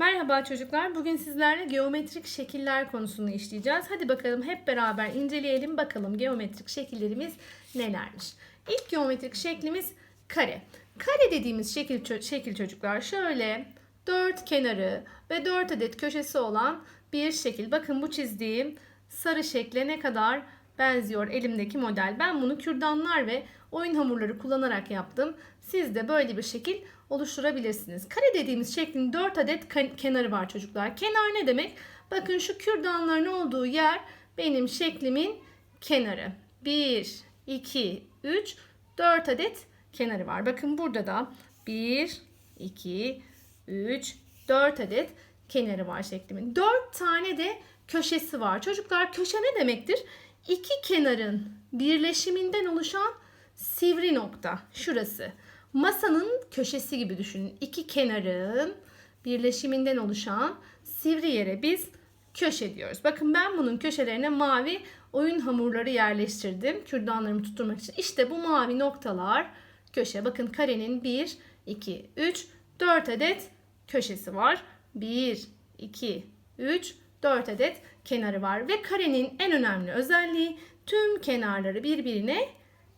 Merhaba çocuklar. Bugün sizlerle geometrik şekiller konusunu işleyeceğiz. Hadi bakalım hep beraber inceleyelim bakalım geometrik şekillerimiz nelermiş. İlk geometrik şeklimiz kare. Kare dediğimiz şekil, şekil çocuklar şöyle dört kenarı ve dört adet köşesi olan bir şekil. Bakın bu çizdiğim sarı şekle ne kadar benziyor elimdeki model. Ben bunu kürdanlar ve oyun hamurları kullanarak yaptım. Siz de böyle bir şekil oluşturabilirsiniz. Kare dediğimiz şeklin 4 adet kenarı var çocuklar. Kenar ne demek? Bakın şu kürdanların olduğu yer benim şeklimin kenarı. 1, 2, 3, 4 adet kenarı var. Bakın burada da 1, 2, 3, 4 adet kenarı var şeklimin. 4 tane de köşesi var. Çocuklar köşe ne demektir? İki kenarın birleşiminden oluşan sivri nokta. Şurası. Masanın köşesi gibi düşünün. İki kenarın birleşiminden oluşan sivri yere biz köşe diyoruz. Bakın ben bunun köşelerine mavi oyun hamurları yerleştirdim. Kürdanlarımı tutturmak için. İşte bu mavi noktalar köşe. Bakın karenin 1, 2, 3, 4 adet köşesi var. 1, 2, 3, 4 adet kenarı var. Ve karenin en önemli özelliği tüm kenarları birbirine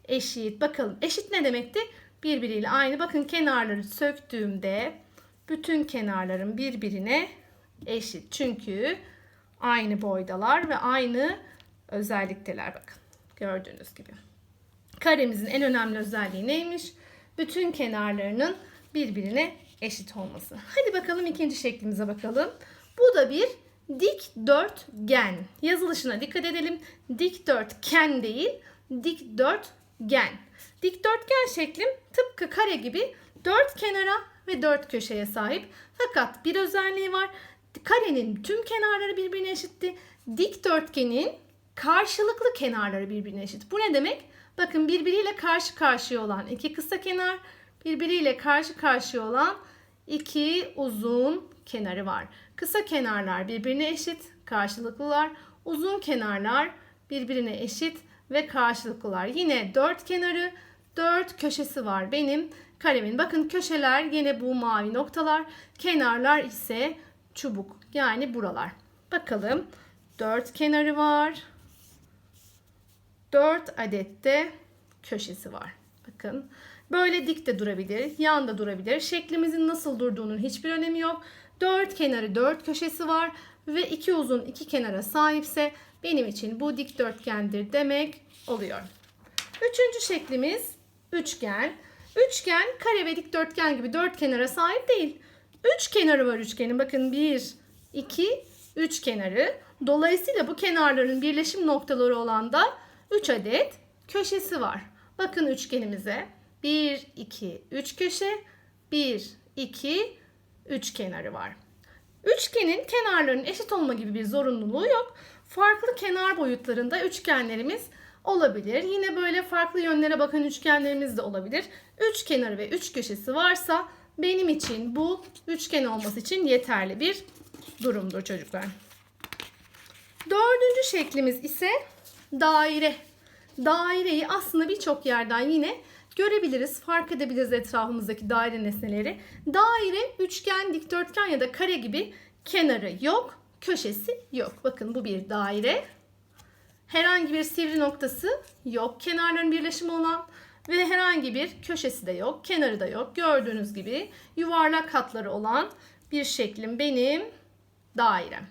eşit. Bakalım eşit ne demekti? Birbiriyle aynı. Bakın kenarları söktüğümde bütün kenarların birbirine eşit. Çünkü aynı boydalar ve aynı özellikteler bakın. Gördüğünüz gibi. Karemizin en önemli özelliği neymiş? Bütün kenarlarının birbirine eşit olması. Hadi bakalım ikinci şeklimize bakalım. Bu da bir dikdörtgen. Yazılışına dikkat edelim. Dikdörtgen değil, dikdörtgen. Dikdörtgen şeklim tıpkı kare gibi dört kenara ve dört köşeye sahip. Fakat bir özelliği var. Karenin tüm kenarları birbirine eşitti. Dikdörtgenin karşılıklı kenarları birbirine eşit. Bu ne demek? Bakın birbiriyle karşı karşıya olan iki kısa kenar, birbiriyle karşı karşıya olan iki uzun kenarı var. Kısa kenarlar birbirine eşit, karşılıklılar. Uzun kenarlar birbirine eşit ve karşılıklılar. Yine dört kenarı, dört köşesi var benim karemin. Bakın köşeler yine bu mavi noktalar. Kenarlar ise çubuk yani buralar. Bakalım dört kenarı var. 4 adet de köşesi var. Bakın böyle dik de durabilir, yan da durabilir. Şeklimizin nasıl durduğunun hiçbir önemi yok. 4 kenarı 4 köşesi var ve iki uzun iki kenara sahipse benim için bu dikdörtgendir demek oluyor. Üçüncü şeklimiz üçgen. Üçgen kare ve dikdörtgen gibi dört kenara sahip değil. Üç kenarı var üçgenin. Bakın bir, iki, üç kenarı. Dolayısıyla bu kenarların birleşim noktaları olan da 3 adet köşesi var. Bakın üçgenimize. 1, 2, 3 köşe. 1, 2, 3 kenarı var. Üçgenin kenarlarının eşit olma gibi bir zorunluluğu yok. Farklı kenar boyutlarında üçgenlerimiz olabilir. Yine böyle farklı yönlere bakan üçgenlerimiz de olabilir. Üç kenarı ve üç köşesi varsa benim için bu üçgen olması için yeterli bir durumdur çocuklar. Dördüncü şeklimiz ise daire. Daireyi aslında birçok yerden yine görebiliriz, fark edebiliriz etrafımızdaki daire nesneleri. Daire, üçgen, dikdörtgen ya da kare gibi kenarı yok, köşesi yok. Bakın bu bir daire. Herhangi bir sivri noktası yok. Kenarların birleşimi olan ve herhangi bir köşesi de yok, kenarı da yok. Gördüğünüz gibi yuvarlak hatları olan bir şeklim benim dairem.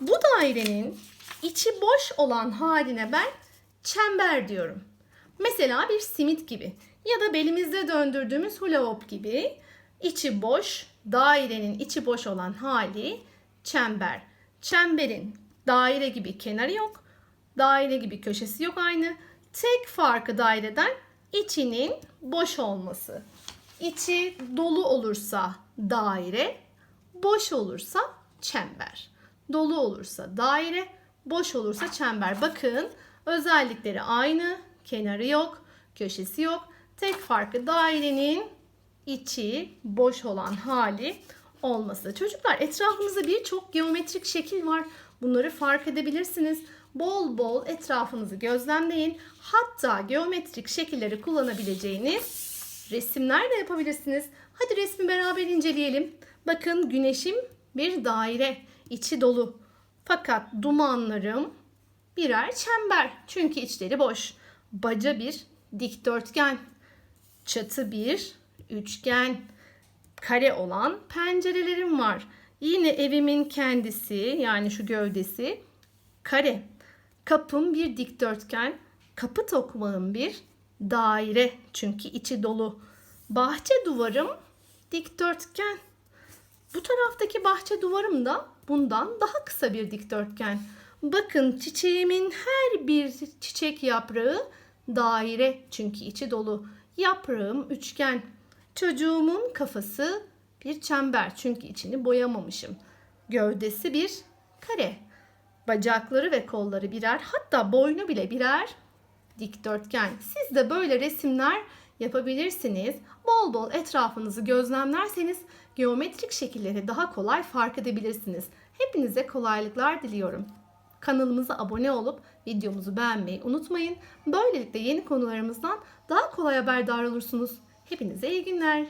Bu dairenin içi boş olan haline ben çember diyorum. Mesela bir simit gibi ya da belimizde döndürdüğümüz hula hoop gibi içi boş, dairenin içi boş olan hali çember. Çemberin daire gibi kenarı yok, daire gibi köşesi yok aynı. Tek farkı daireden içinin boş olması. İçi dolu olursa daire, boş olursa çember. Dolu olursa daire, boş olursa çember. Bakın özellikleri aynı. Kenarı yok, köşesi yok. Tek farkı dairenin içi boş olan hali olması. Çocuklar etrafımızda birçok geometrik şekil var. Bunları fark edebilirsiniz. Bol bol etrafınızı gözlemleyin. Hatta geometrik şekilleri kullanabileceğiniz resimler de yapabilirsiniz. Hadi resmi beraber inceleyelim. Bakın güneşim bir daire, içi dolu. Fakat dumanlarım birer çember çünkü içleri boş. Baca bir dikdörtgen, çatı bir üçgen, kare olan pencerelerim var. Yine evimin kendisi yani şu gövdesi kare. Kapım bir dikdörtgen, kapı tokmağım bir daire çünkü içi dolu. Bahçe duvarım dikdörtgen. Bu taraftaki bahçe duvarım da bundan daha kısa bir dikdörtgen. Bakın çiçeğimin her bir çiçek yaprağı daire çünkü içi dolu. Yaprağım üçgen. Çocuğumun kafası bir çember çünkü içini boyamamışım. Gövdesi bir kare. Bacakları ve kolları birer hatta boynu bile birer dikdörtgen. Siz de böyle resimler yapabilirsiniz. Bol bol etrafınızı gözlemlerseniz geometrik şekilleri daha kolay fark edebilirsiniz. Hepinize kolaylıklar diliyorum. Kanalımıza abone olup videomuzu beğenmeyi unutmayın. Böylelikle yeni konularımızdan daha kolay haberdar olursunuz. Hepinize iyi günler.